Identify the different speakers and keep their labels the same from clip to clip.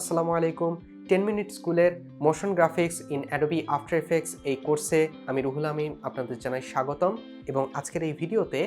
Speaker 1: আসসালামু আলাইকুম। Ten minute স্কুলের motion graphics in Adobe After Effects এই কোর্সে আমি রুহুল আমিন আপনাদের জানাই স্বাগতম এবং আজকের এই ভিডিওতে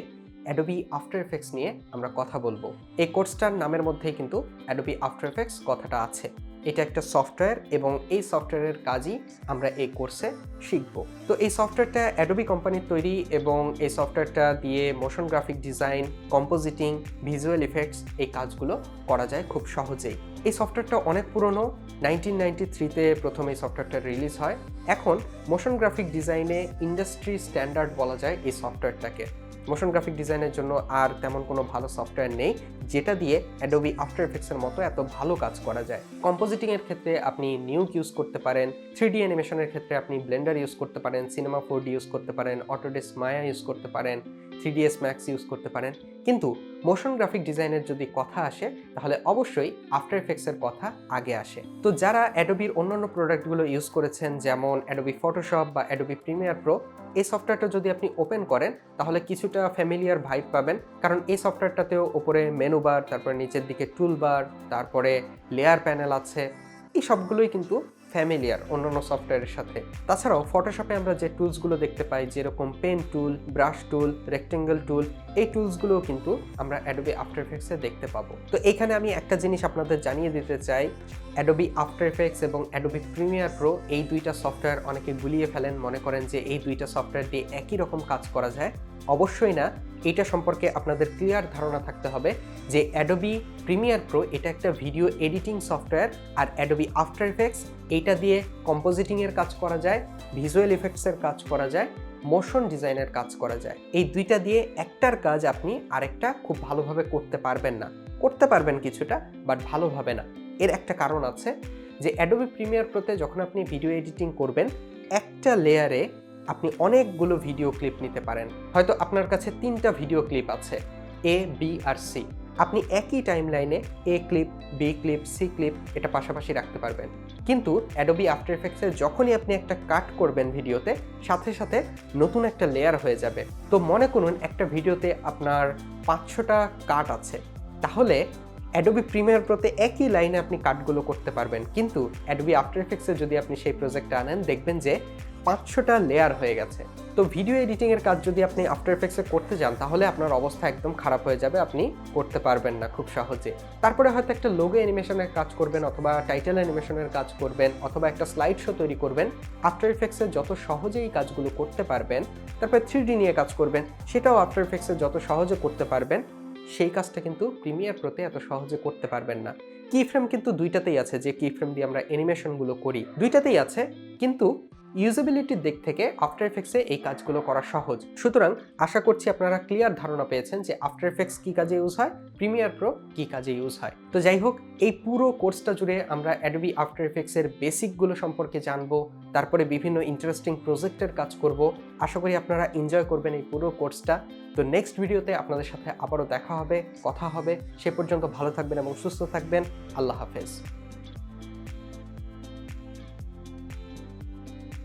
Speaker 1: অ্যাডোবি আফটার এফেক্টস নিয়ে আমরা কথা বলব। এই কোর্সটার নামের মধ্যেই কিন্তু অ্যাডোবি আফটার এফেক্টস কথাটা আছে। এটা একটা সফটওয়্যার এবং এই সফটওয়্যারের কাজই আমরা এই কোর্সে শিখব। তো এই সফটওয়্যারটা অ্যাডোবি কোম্পানির তৈরি এবং এই সফটওয়্যারটা দিয়ে motion graphic design compositing visual effects এই কাজগুলো করা যায় খুব সহজেই। এই সফটওয়্যারটা অনেক পুরনো নাইনটিন নাইনটি থ্রিতে প্রথম এই সফটওয়্যারটা রিলিজ হয়। এখন মোশন গ্রাফিক ডিজাইনে ইন্ডাস্ট্রি স্ট্যান্ডার্ড বলা যায় এই সফটওয়্যারটাকে মোশন গ্রাফিক ডিজাইনের জন্য আর তেমন কোনো ভালো সফটওয়্যার নেই। যেটা দিয়ে অ্যাডোবি আফটার এফেক্টসের মতো এত ভালো কাজ করা যায়। কম্পোজিটিংয়ের ক্ষেত্রে আপনি নিউক ইউজ করতে পারেন থ্রি ডি অ্যানিমেশনের ক্ষেত্রে আপনি ব্লেন্ডার ইউজ করতে পারেন সিনেমা ফোর ইউজ করতে পারেন অটোডেস মায়া ইউজ করতে পারেন থ্রি ডিএস ম্যাক্স ইউজ করতে পারেন। কিন্তু মোশন গ্রাফিক ডিজাইনের যদি কথা আসে, তাহলে অবশ্যই আফটার এফেক্টসের কথা আগে আসে। তো যারা অ্যাডোবির অন্যান্য প্রোডাক্টগুলো ইউজ করেছেন, যেমন অ্যাডোবি ফটোশপ বা অ্যাডোবি প্রিমিয়ার প্রো এই সফটওয়্যারটা যদি আপনি ওপেন করেন, তাহলে কিছুটা ফ্যামিলিয়ার ভাইব পাবেন। কারণ এই সফটওয়্যারটাতেও ওপরে মেনু বার তারপরে নিচের দিকে টুল বার তারপরে লেয়ার প্যানেল আছে। এই সবগুলোই কিন্তু ফ্যামিলিয়ার অন্যান্য সফটওয়্যারের সাথে। তাছাড়াও ফটোশপে আমরা যে টুলসগুলো দেখতে পাই, যেরকম pen tool brush tool rectangle tool এই টুলসগুলোও কিন্তু আমরা অ্যাডোবি আফটার এফেক্টসে দেখতে পাবো। তো এখানে আমি একটা জিনিস আপনাদের জানিয়ে দিতে চাই অ্যাডোবি আফটার এফেক্টস এবং অ্যাডোবি প্রিমিয়ার প্রো এই দুইটা সফটওয়্যার অনেকে গুলিয়ে ফেলেন, মনে করেন যে এই দুইটা সফটওয়্যার দিয়ে একই রকম কাজ করা যায়। অবশ্যই না এটা সম্পর্কে আপনাদের ক্লিয়ার ধারণা থাকতে হবে যে অ্যাডোবি প্রিমিয়ার প্রো এটা একটা ভিডিও এডিটিং সফটওয়্যার আর অ্যাডোবি আফটার এফেক্টস এইটা দিয়ে কম্পোজিটিংয়ের কাজ করা যায় ভিজুয়াল ইফেক্টসের কাজ করা যায় মোশন ডিজাইনের কাজ করা যায়। এই দুইটা দিয়ে একটার কাজ আপনি আরেকটা খুব ভালোভাবে করতে পারবেন না। করতে পারবেন কিছুটা বাট ভালোভাবে না। এর একটা কারণ আছে যে অ্যাডোবি প্রিমিয়ার প্রোতে যখন আপনি ভিডিও এডিটিং করবেন, একটা লেয়ারে আপনি অনেকগুলো ভিডিও ক্লিপ নিতে পারেন। হয়তো আপনার কাছে তিনটা ভিডিও ক্লিপ আছে এ বি আর সি আপনি একই টাইম লাইনে A clip B clip C clip এটা পাশাপাশি রাখতে পারবেন। কিন্তু অ্যাডোবি আফটার এফেক্টসে যখনই আপনি একটা কাট করবেন ভিডিওতে সাথে সাথে নতুন একটা লেয়ার হয়ে যাবে। তো মনে করুন একটা ভিডিওতে আপনার পাঁচশোটা কাট আছে। তাহলে অ্যাডোবি প্রিমিয়ার প্রোতে একই লাইনে আপনি কাটগুলো করতে পারবেন। কিন্তু অ্যাডোবি আফটার এফেক্টসে যদি আপনি সেই প্রজেক্টটা আনেন, দেখবেন যে পাঁচশোটা লেয়ার হয়ে গেছে। তো ভিডিও এডিটিংয়ের কাজ যদি আপনি আফটার এফেক্টসে করতে যান, তাহলে আপনার অবস্থা একদম খারাপ হয়ে যাবে, আপনি করতে পারবেন না খুব সহজে। তারপরে হয়তো একটা লোগো অ্যানিমেশনের কাজ করবেন অথবা টাইটেল অ্যানিমেশনের কাজ করবেন অথবা একটা স্লাইড শো তৈরি করবেন। আফটার এফেক্টসে যত সহজেই কাজগুলো করতে পারবেন, তারপরে থ্রি নিয়ে কাজ করবেন, সেটাও আফটার এফেক্টসে যত সহজে করতে পারবেন, সেই কাজটা কিন্তু প্রিমিয়ার প্রোতে এত সহজে করতে পারবেন না। কি ফ্রেম কিন্তু দুইটাতেই আছে, যে কি ফ্রেম দিয়ে আমরা অ্যানিমেশনগুলো করি। দুইটাতেই আছে, কিন্তু ইউজেবিলিটির দিক থেকে আফটার এফেক্টসে এই কাজগুলো করা সহজ। সুতরাং আশা করছি আপনারা ক্লিয়ার ধারণা পেয়েছেন যে আফটার এফেক্টস কী কাজে ইউজ হয় প্রিমিয়ার প্রো কী কাজে ইউজ হয়। তো যাই হোক, এই পুরো কোর্সটা জুড়ে আমরা অ্যাডোবি আফটার এফেক্টসের বেসিকগুলো সম্পর্কে জানব, তারপরে বিভিন্ন ইন্টারেস্টিং প্রজেক্টের কাজ করব। আশা করি আপনারা এনজয় করবেন এই পুরো কোর্সটা তো নেক্সট ভিডিওতে আপনাদের সাথে আবারও দেখা হবে, কথা হবে। সে পর্যন্ত ভালো থাকবেন এবং সুস্থ থাকবেন। আল্লাহ হাফেজ।